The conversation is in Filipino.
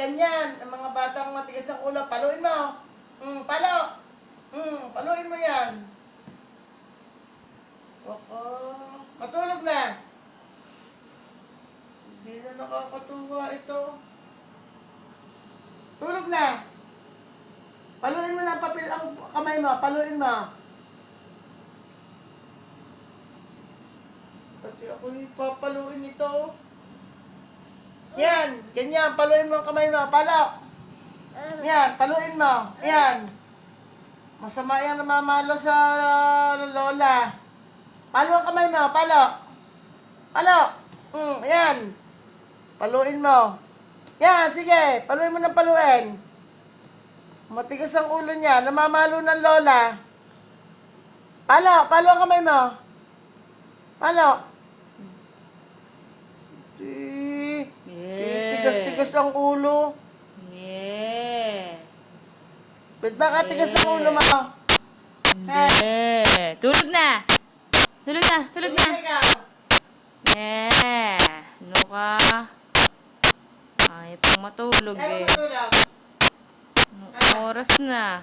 ganyan. Ang mga batang matigas ang ulo, paluin mo. Mm, palo. Mm, paluin mo yan. Oo. Matulog na. Hindi na nakakatuwa ito. Tulog na. Paluin mo na papel ang kamay mo. Paluin mo. Pati ako ipapaluin ito. Yan. Ganyan. Paluin mo ang kamay mo. Palo. Yan. Paluin mo. Yan. Masama yan namamalo sa lola. Palo ang kamay mo. Palo. Palo. Mm, yan. Paluin mo. Yan, sige. Paluin mo ng paluin. Matigas ang ulo niya. Namamalo ng lola. Palo. Palo ang kamay mo. Palo. Di. Tigas-tigas ang ulo. Yeah. Ba't ba tigas ng ulo mo? Hindi. Tulog na. Tulog na. Tulog na. Yeah. Ano ka? Ayaw pang matulog eh. Anong oras na?